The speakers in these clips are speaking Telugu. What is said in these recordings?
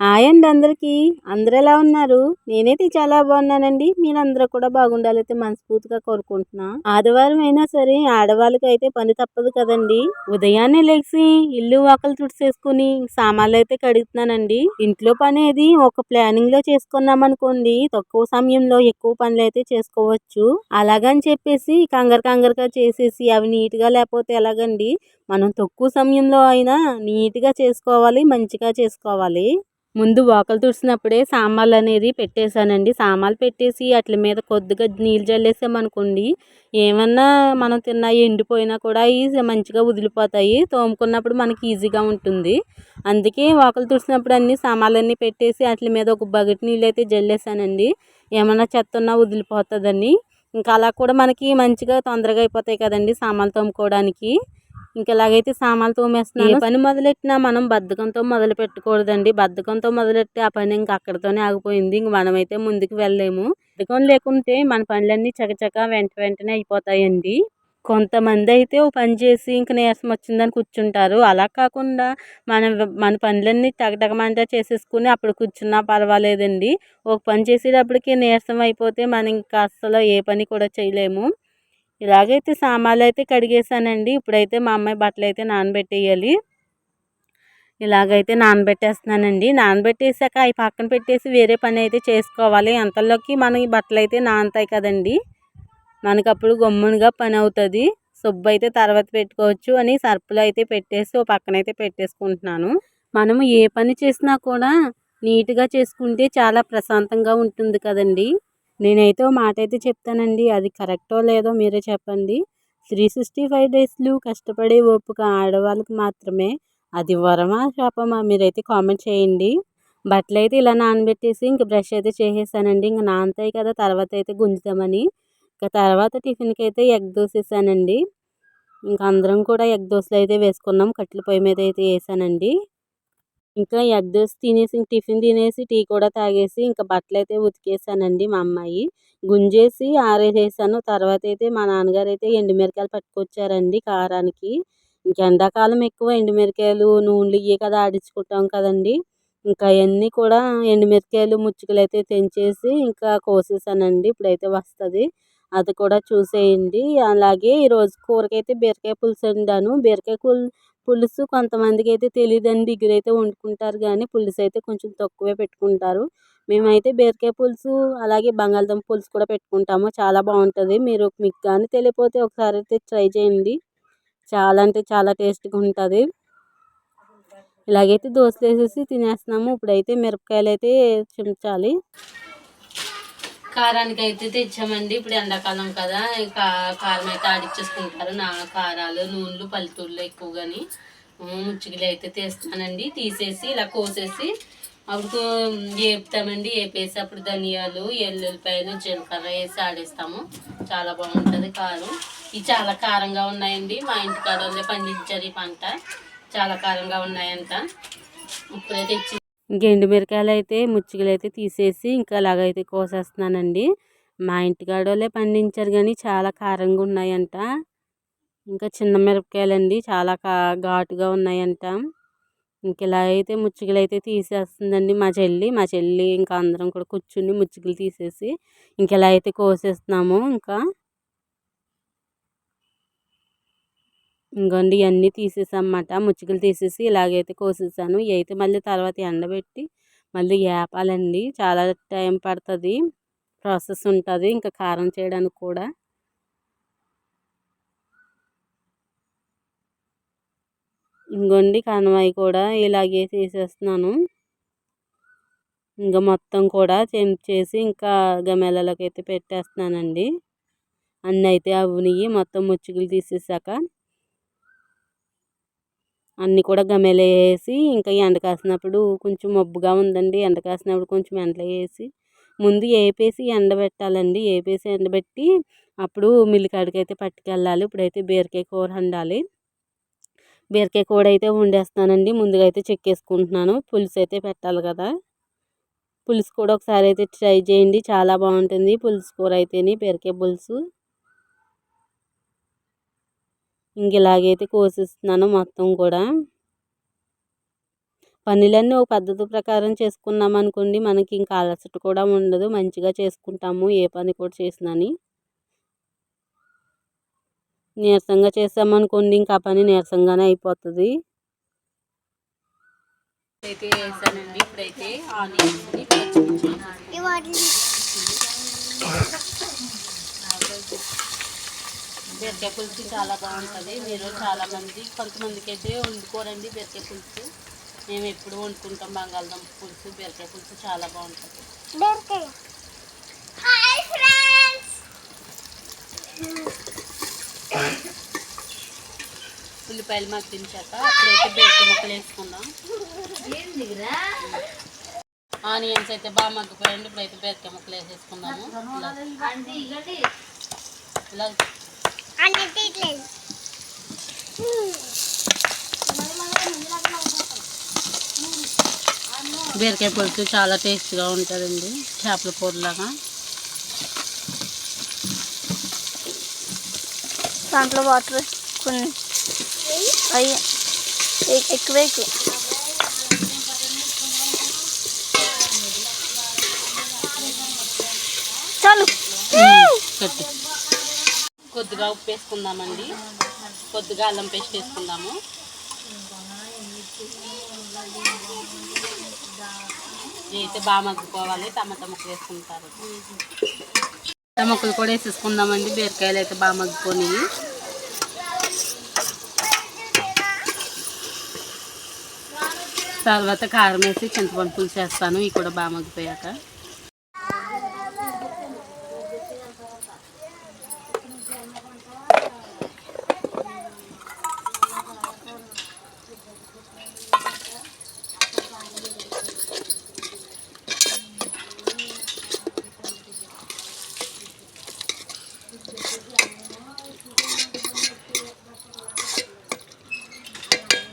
హాయ్ అండి అందరికీ. అందరూ ఎలా ఉన్నారు? నేనైతే చాలా బాగున్నానండి. మీరందరూ కూడా బాగుండాలైతే మనస్ఫూర్తిగా కోరుకుంటున్నా. ఆదివారం అయినా సరే ఆడవాళ్ళకి అయితే పని తప్పదు కదండి. ఉదయాన్నే లేచి ఇల్లు వాకలు తుడిసేసుకుని సామాన్లు అయితే కడుగుతున్నానండి. ఇంట్లో పని ఒక ప్లానింగ్లో చేసుకున్నామనుకోండి తక్కువ సమయంలో ఎక్కువ పనులు అయితే చేసుకోవచ్చు. అలాగని చెప్పేసి కంగారు కంగారుగా చేసేసి అవి నీట్గా లేకపోతే ఎలాగండి? మనం తక్కువ సమయంలో అయినా నీట్గా చేసుకోవాలి మంచిగా చేసుకోవాలి. ముందు వాకలు తుడిచినప్పుడే సామాన్లు అనేది పెట్టేశానండి. సామాన్లు పెట్టేసి వాటి మీద కొద్దిగా నీళ్ళు చల్లేసామనుకోండి ఏమన్నా మనం తిన్నా ఎండిపోయినా కూడా అవి మంచిగా వదిలిపోతాయి. తోముకున్నప్పుడు మనకి ఈజీగా ఉంటుంది. అందుకే వాకలు తుడిచినప్పుడు అన్ని సామాన్లన్నీ పెట్టేసి వాటి మీద ఒక బకెట్ నీళ్ళు అయితే జల్లేసానండి. ఏమన్నా చెత్త ఉన్నా వదిలిపోతుందని. ఇంకా అలా కూడా మనకి మంచిగా తొందరగా అయిపోతాయి కదండి సామాన్లు తోముకోవడానికి. ఇంక ఇలాగైతే సామాన్లు తోమేస్తున్నాను ఏ పని మొదలెట్టినా మనం బద్ధకంతో మొదలు పెట్టకూడదండి. బద్ధకంతో మొదలెట్టి ఆ పని ఇంక అక్కడితోనే ఆగిపోయింది. ఇంక మనమైతే ముందుకు వెళ్ళలేము. బద్ధకం లేకుంటే మన పనులన్నీ చకచక వెంట వెంటనే అయిపోతాయండి. కొంతమంది అయితే ఓ పని చేసి ఇంక నీరసం వచ్చిందని కూర్చుంటారు. అలా కాకుండా మన మన పనులన్నీ టగటగమంట చేసేసుకుని అప్పుడు కూర్చున్నా పర్వాలేదండి. ఒక పని చేసేటప్పటికి నీరసం అయిపోతే మనం ఇంకా అస్సలు ఏ పని కూడా చేయలేము. ఇలాగైతే సామాన్లు అయితే కడిగేసానండి. ఇప్పుడైతే మా అమ్మాయి బట్టలు అయితే నానబెట్టేయాలి. ఇలాగైతే నానబెట్టేస్తున్నానండి. నానబెట్టేసాక అవి పక్కన పెట్టేసి వేరే పని అయితే చేసుకోవాలి. అంతలోకి మనం ఈ బట్టలు అయితే నానతాయి కదండి. మనకు అప్పుడు గమ్మునుగా పని అవుతుంది సుబ్బు అయితే తర్వాత పెట్టుకోవచ్చు అని సర్పులు అయితే పెట్టేసి ఓ పక్కన అయితే పెట్టేసుకుంటున్నాను. మనము ఏ పని చేసినా కూడా నీట్గా చేసుకుంటే చాలా ప్రశాంతంగా ఉంటుంది కదండి. నేనైతే మాట అయితే చెప్తానండి. అది కరెక్టో లేదో మీరే చెప్పండి. త్రీ సిక్స్టీ ఫైవ్ డేస్లు కష్టపడే ఓపిక ఆడవాళ్ళకి మాత్రమే. అది వరమా శాపమా మీరైతే కామెంట్ చేయండి. బట్టలు అయితే ఇలా నానబెట్టేసి ఇంక బ్రష్ అయితే చేసేసానండి. ఇంక నానతాయి కదా తర్వాత అయితే గుంజుతామని. ఇంకా తర్వాత టిఫిన్కి అయితే ఎగ్ దోశ వేసానండి ఇంకా అందరం కూడా ఎగ్ దోశలు అయితే వేసుకున్నాం. కట్టెల పొయ్యి మీద అయితే వేసానండి. ఇంకా ఎగ్ తినేసి టిఫిన్ తినేసి టీ కూడా తాగేసి ఇంకా బట్టలు అయితే ఉతికేసానండి మా అమ్మాయి. గుంజేసి ఆరేసేసాను. తర్వాత అయితే మా నాన్నగారు అయితే ఎండుమిరకాయలు పట్టుకొచ్చారండి కారానికి. ఇంకా ఎండాకాలం ఎక్కువ ఎండుమిరకాయలు నూనెలు ఇవి కదా ఆడించుకుంటాం కదండి. ఇంకా అవన్నీ కూడా ఎండుమిరకాయలు ముచ్చుకలు అయితే తెంచేసి ఇంకా కోసేసానండి. ఇప్పుడైతే వస్తుంది. అది కూడా చూసేయండి. అలాగే ఈరోజు కూరకైతే బీరకాయ పులుసు వండాను బీరకాయ పులుసు కొంతమందికి అయితే తెలియదండి అయితే వండుకుంటారు కానీ పులుసు అయితే కొంచెం తక్కువే పెట్టుకుంటారు. మేమైతే బీరకాయ పులుసు అలాగే బంగాళదుంప పులుసు కూడా పెట్టుకుంటాము. చాలా బాగుంటుంది. మీరు మీకు కానీ తెలియకపోతే ఒకసారి అయితే ట్రై చేయండి. చాలా అంటే చాలా టేస్ట్గా ఉంటుంది. ఇలాగైతే దోశలు వేసేసి తినేస్తున్నాము. ఇప్పుడైతే మిరపకాయలు అయితే చించాలి. కారానికి అయితే తెచ్చామండి. ఇప్పుడు ఎండాకాలం కదా కారం అయితే ఆడిచ్చేసుకుంటారు. నా కారాలు నూనెలు పల్లెటూరులో ఎక్కువగాని. ముచ్చుగిలు అయితే తీస్తానండి. తీసేసి ఇలా కోసేసి అప్పుడు వేపుతామండి వేపేసి అప్పుడు ధనియాలు ఎల్లుల్లిపాయలు జీలకర్ర వేసి ఆడేస్తాము. చాలా బాగుంటుంది కారం. ఇవి చాలా కారంగా ఉన్నాయండి. మా ఇంటి కాడ పండించారు ఈ పంట. చాలా కారంగా ఉన్నాయంట. ఇప్పుడైతే తెచ్చి ఇంక మిరకాయలు అయితే ముచ్చికలు అయితే తీసేసి ఇంకా అలాగైతే కోసేస్తున్నానండి. మా ఇంటికాడోళ్ళే పండించారు కానీ చాలా కారంగా ఉన్నాయంట. ఇంకా చిన్న మిరపకాయలండి చాలా కా ఘాటుగా ఉన్నాయంట. ఇంక ఇలా అయితే ముచ్చుకలు అయితే తీసేస్తుందండి మా చెల్లి. మా చెల్లి ఇంకా అందరం కూడా కూర్చుని ముచ్చుకలు తీసేసి ఇంక ఇలా అయితే కోసేస్తున్నాము ఇంకా. ఇంకోండి ఇవన్నీ తీసేసామన్నమాట. ముచ్చుకలు తీసేసి ఇలాగైతే కోసేసాను. ఇవైతే అయితే మళ్ళీ తర్వాత ఎండబెట్టి మళ్ళీ వేపాలండి చాలా టైం పడుతుంది. ప్రాసెస్ ఉంటుంది. ఇంకా కారం చేయడానికి కూడా. ఇంకోండి కనవాయి కూడా ఇలాగే తీసేస్తున్నాను. ఇంకా మొత్తం కూడా చేసి ఇంకా గమెలలోకి అయితే పెట్టేస్తున్నానండి. అన్నీ అయితే అవునియి. మొత్తం ముచ్చుకులు తీసేసాక. అన్నీ కూడా గమెలో వేసి ఇంకా ఎండ కాసినప్పుడు కొంచెం మబ్బుగా ఉందండి. ఎండ కాసినప్పుడు కొంచెం ఎండలో వేసి ముందు వేపేసి ఎండబెట్టాలండి వేపేసి ఎండబెట్టి అప్పుడు మిల్లికాడికి అయితే పట్టుకెళ్ళాలి. ఇప్పుడైతే బీరకాయ కూర వండాలి. బీరకాయ కూర అయితే వండేస్తానండి. ముందుగా అయితే చెక్కేసుకుంటున్నాను. పులుసు అయితే పెట్టాలి కదా. పులుసు కూడా ఒకసారి అయితే ట్రై చేయండి. చాలా బాగుంటుంది పులుసు కూర అయితేనే బీరకాయ పులుసు. ఇంక ఇలాగైతే కోసిస్తున్నాను మొత్తం కూడా. పనులన్నీ ఒక పద్ధతి ప్రకారం చేసుకున్నాం అనుకోండి మనకి ఇంకా అలసట కూడా ఉండదు. మంచిగా చేసుకుంటాము. ఏ పని కూడా చేసినని. నీరసంగా చేసామనుకోండి ఇంకా ఆ పని నీరసంగానే అయిపోతుంది. అయితే వేసానండి. ఇప్పుడైతే పచ్చిమిర్చి బీరకాయ పులుసు చాలా బాగుంటుంది. మీరు చాలా మంది కొంతమందికి అయితే వండుకోరండి బీరకాయ పులుసు. మేము ఎప్పుడు వండుకుంటాం బంగాళదుంప పులుసు బీరకాయ పులుసు చాలా బాగుంటుంది. Hi friends. ఉల్లిపాయలు మగ్గించాక అప్పుడైతే బీరకాయ ముక్కలు వేసుకుందాం. ఆనియన్స్ అయితే బాగా మగ్గిపోయండి ఇప్పుడైతే బీరకాయ ముక్కలు వేసేసుకుందాము. ఇలా బీరకాయ పులుసు చాలా టేస్ట్గా ఉంటుందండి. చేపల కూరలాగా. దాంట్లో వాటర్ కొన్ని అయ్యి ఎక్కువ ఎక్కువ చాలు. కట్టి. కొద్దిగా ఉప్పు వేసుకుందామండి కొద్దిగా అల్లం పేస్ట్ వేసుకుందాము. అయితే బాగా మగ్గుకోవాలి టమాటా ముక్కలు వేసుకుంటారు. టమాటా ముక్కలు కూడా వేసేసుకుందామండి. బీరకాయలు అయితే బాగా మగ్గుకొని తర్వాత కారం వేసి చింతపండు పులుసు వేస్తాను. ఇవి కూడా బాగా మగ్గిపోయాక.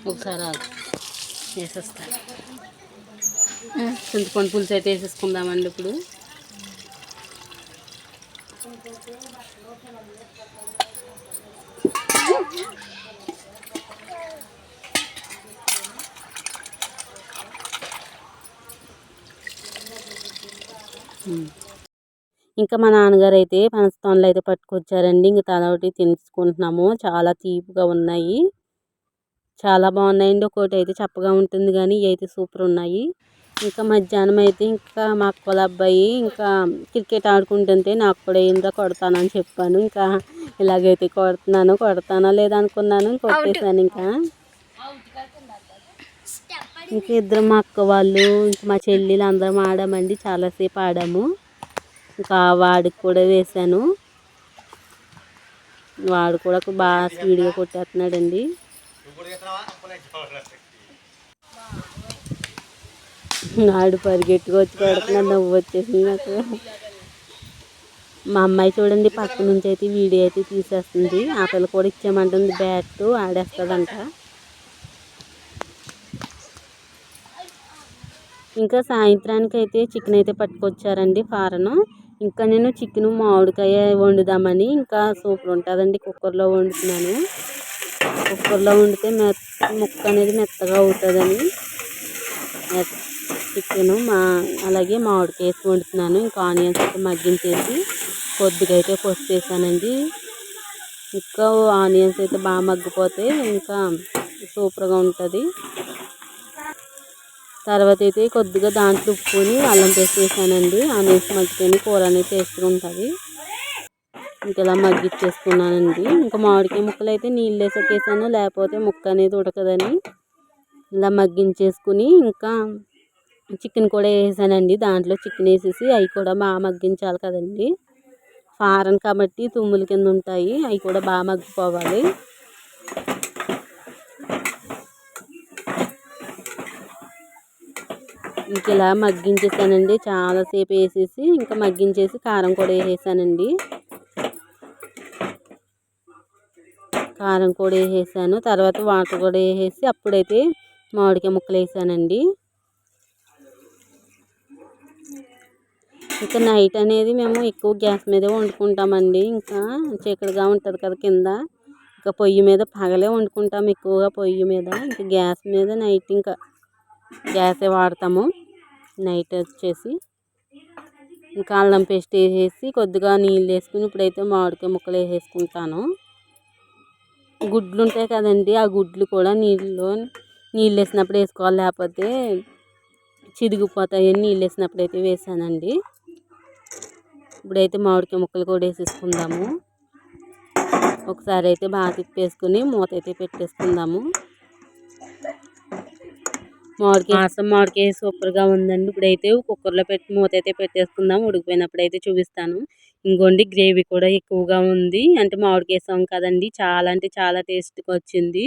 ఒకసారి ఆగు. వేసేస్తాను చింతపండు పులుసు అయితే వేసేసుకుందామండి ఇప్పుడు. ఇంకా మా నాన్నగారు అయితే పనస్తోనలు అయితే పట్టుకొచ్చారండి. ఇంక తల ఒకటి తినేసుకుంటున్నాము చాలా తీపిగా ఉన్నాయి. చాలా బాగున్నాయండి. ఒకటి అయితే చప్పగా ఉంటుంది కానీ ఇవైతే సూపర్ ఉన్నాయి ఇంకా మధ్యాహ్నం అయితే ఇంకా మా అక్కల అబ్బాయి ఇంకా క్రికెట్ ఆడుకుంటుంటే నాకు కూడా ఏందో కొడతానని చెప్పాను. ఇంకా ఇలాగైతే కొడుతున్నాను కొడతానా లేదా అనుకున్నాను కొట్టేశాను ఇంకా. ఇంకా ఇద్దరు మా అక్క వాళ్ళు ఇంకా మా చెల్లెలు అందరం ఆడామండి చాలాసేపు ఆడాము. ఇంకా వాడికి కూడా వేశాను. వాడు కూడా బాగా స్పీడ్గా కొట్టేస్తున్నాడండి. నాడు పరిగెట్టుకు వచ్చి కొడుతున్నాడు నవ్వు వచ్చేసింది నాకు. మా అమ్మాయి చూడండి పక్క నుంచి అయితే వీడియో అయితే తీసేస్తుంది. ఆ పిల్ల కూడా ఇచ్చామంటుంది బ్యాట్ ఆడేస్తుందంట ఇంకా సాయంత్రానికి అయితే చికెన్ అయితే పట్టుకొచ్చారండి ఫారను. ఇంకా నేను చికెన్ మామిడికాయ వండుదామని ఇంకా సూపర్ ఉంటుందండి కుక్కర్లో వండుతున్నాను. కుక్కర్లో వండితే మెత్త ముక్క అనేది మెత్తగా అవుతుందని. చికెన్ మా అలాగే మామిడికాయ వేసి వండుతున్నాను. ఇంకా ఆనియన్స్ అయితే మగ్గించేసి కొద్దిగా అయితే పసుపు వేసానండి. ఇంకా ఆనియన్స్ అయితే బాగా మగ్గిపోతే ఇంకా సూపర్గా ఉంటుంది. తర్వాత అయితే కొద్దిగా దాంట్లో ఉప్పుని అల్లం పేస్ట్ వేసానండి. ఆనియన్స్ మగ్గితేనే కూర అనేది టేస్ట్గా ఉంటుంది. ఇంక ఇలా మగ్గిచ్చేసుకున్నానండి. ఇంకా మామిడికాయ ముక్కలు అయితే నీళ్ళు వేసేసాను లేకపోతే ముక్క అనేది ఉడకదని ఇలా మగ్గించేసుకుని ఇంకా చికెన్ కూడా వేసానండి. దాంట్లో చికెన్ వేసేసి అవి కూడా బాగా మగ్గించాలి కదండి. ఫారెన్ కాబట్టి తుమ్ముల కింద ఉంటాయి. అవి కూడా బాగా మగ్గిపోవాలి. ఇంక ఇలా మగ్గించేసానండి చాలాసేపు వేసేసి ఇంకా మగ్గించేసి కారం కూడా వేసేసానండి కారం కూడా వేసేసాను. తర్వాత వాటర్ కూడా వేసేసి అప్పుడైతే మామిడికాయ ముక్కలు వేసానండి. ఇంకా నైట్ అనేది మేము ఎక్కువ గ్యాస్ మీదే వండుకుంటామండి. ఇంకా చీకటిగా ఉంటుంది కదా కింద. ఇంకా పొయ్యి మీద పగలే వండుకుంటాం ఎక్కువగా పొయ్యి మీద. ఇంకా గ్యాస్ మీద నైట్ ఇంకా గ్యాసే వాడతాము. నైట్ వచ్చేసి ఇంకా అల్లం పేస్ట్ వేసేసి కొద్దిగా నీళ్ళు వేసుకుని ఇప్పుడైతే మామిడికాయ ముక్కలు వేసేసుకుంటాను. గుడ్లు ఉంటాయి కదండి ఆ గుడ్లు కూడా నీళ్ళలో నీళ్ళు వేసినప్పుడు వేసుకోవాలి. లేకపోతే చిరిగిపోతాయి నీళ్ళు వేసినప్పుడు అయితే వేసానండి. ఇప్పుడైతే మామిడికాయ ముక్కలు కూడా వేసేసుకుందాము. ఒకసారి అయితే బాగా తిప్పేసుకుని మూత అయితే పెట్టేసుకుందాము. మామిడికాయ మాసం మామిడికాయ సూపర్గా ఉందండి. ఇప్పుడైతే కుక్కర్లో పెట్టి మూత అయితే పెట్టేసుకుందాం. ఉడికిపోయినప్పుడు అయితే చూపిస్తాను. ఇంకోండి గ్రేవీ కూడా ఎక్కువగా ఉంది. అంటే మామిడికాయ వేసాం కదండి. చాలా అంటే చాలా టేస్ట్గా వచ్చింది.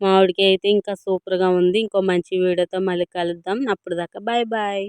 మామిడికాయ అయితే ఇంకా సూపర్గా ఉంది. ఇంకో మంచి వీడియోతో మళ్ళీ కలుద్దాం. అప్పుడు దాకా బాయ్ బాయ్.